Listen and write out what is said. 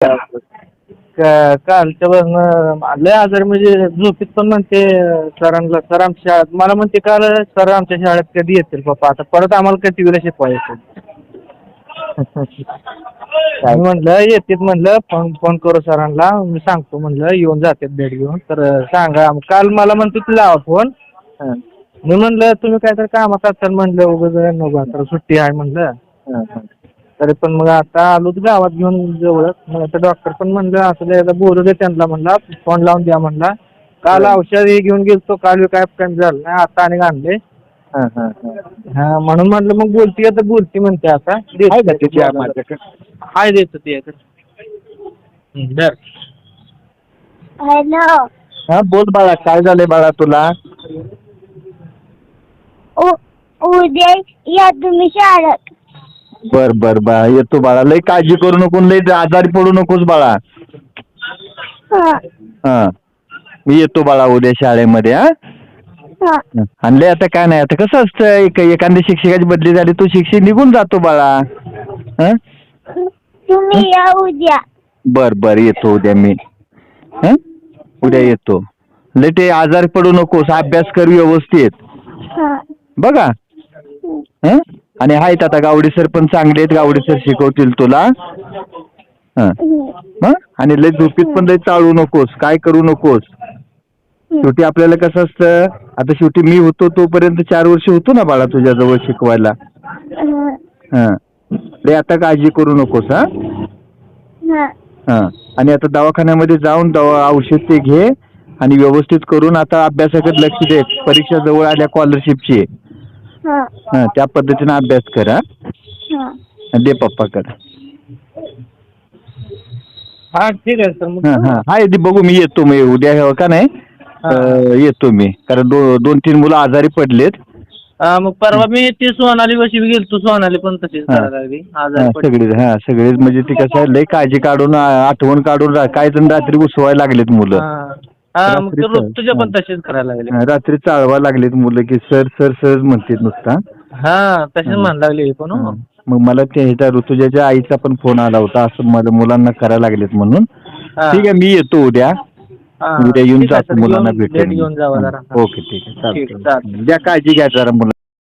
का- कालच्या वरनं लय आजार म्हणजे झोपीत पण म्हणते सरांना सर आमच्या शाळेत मला म्हणते काल सर आमच्या शाळेत कधी येतील पप्पा आता परत आम्हाला काय टीव्हीला शिकवायचं म्हणलं येतात म्हणलं फोन फोन करू सरांना. मी सांगतो म्हणलं येऊन जातात भेट घेऊन. तर सांगा. काल मला म्हणते तू लावा फोन. मी म्हणलं तुम्ही काय तर कामात असाल म्हणलं उगाच नको आता सुट्टी आहे म्हणलं. तरी पण मग आता आलो तर गावात घेऊन जवळच. मग आता डॉक्टर पण म्हणलं असं द्यायला बोलू दे त्यांना म्हणला फोन लावून द्या म्हणला. काल औषध हे घेऊन गेलतो काल काय कमी झालं नाही आता आणि आणले. हां, हां, हां. हा म्हणून म्हणलं मग बोलती आता बोलती म्हणते आता. आहे का त्याची आ- माझ्याकडे? हाय देतो ते हं, दर हॅलो. हा बोल बाळा काय झालंय बाळा तुला? उ- उद्या या तुम्ही शाळेत. बर बर बा येतो बाळा. लय काळजी करू नको लय आजारी पडू नकोस बाळा. हा. हा. मी येतो बाळा उद्या शाळेमध्ये हा? हा. आणि लय आता काय नाही आता कसं असतं एक एखाद्या शिक्षकाची बदली झाली तो शिक्षक निघून जातो बाळा. हा? तुम्ही या उद्या. बर बर येतो उद्या मी. हं? उद्या येतो. लय ते आजारी पडू नकोस अभ्यास कर व्यवस्थित. हा. बघा. हं? आणि आहेत आता गावडे सर पण चांगले आहेत. गावडे सर शिकवतील तुला. हं. आणि लय झोपीत पण लय चाळू नकोस. काय करू नकोस? शेवटी आपल्याला कसं असतं? आता शेवटी मी होतो तोपर्यंत चार वर्ष होतो ना बाळा तुझ्याजवळ शिकवायला. हं. आता काळजी करू नकोस हा? हा. हं. आणि आता दवाखान्यामध्ये जाऊन दवा औषध ते घे आणि व्यवस्थित करून आता अभ्यासाकडे लक्ष दे. परीक्षा जवळ आल्या स्कॉलरशिपची हा हं त्या पद्धतीने अभ्यास कर. हा. हा दे पप्पाकडे. हा ठीक आहे सर. मग हां हां. ते बघू मी येतो मी उद्या हे का नाही? अं, येतो मी. कारण दो दोन तीन मुलं आजारी पडलेत. हा, मग परवा मी ती सोनाली वशी गेलतो सोनाली पण तशीच हा. करायला लागली हां, आजारी पडली. सगळे हा सगळे म्हणजे ती कसं आहे लय काळजी काढून आ- आठवण काढून रा- काही जण रात्री उसवायला लागलेत मुलं. हा. हा, मग ते रात्रीचं. ऋतूच्या पण. तशीच करायला लागली. रात्री चाळवा लागलेत मुलं की सर सर सर म्हणतात नुसता. हा म्हणायला लागली ही पण हो. मग मला ते ह्याच्या ऋतुजाच्या आईचा पण फोन आला होता असं मला मुलांना करायला लागलेत म्हणून. हा. ठीक आहे मी येतो उद्या. हा, उद्या येऊन ठीक आहे जातो सर, मुलांना येऊन- भेटून. भेट घेऊन जावा जरा. ओके ठीक आहे. ठीक, चालतं चालतं. द्या काळजी घ्या जरा मुलं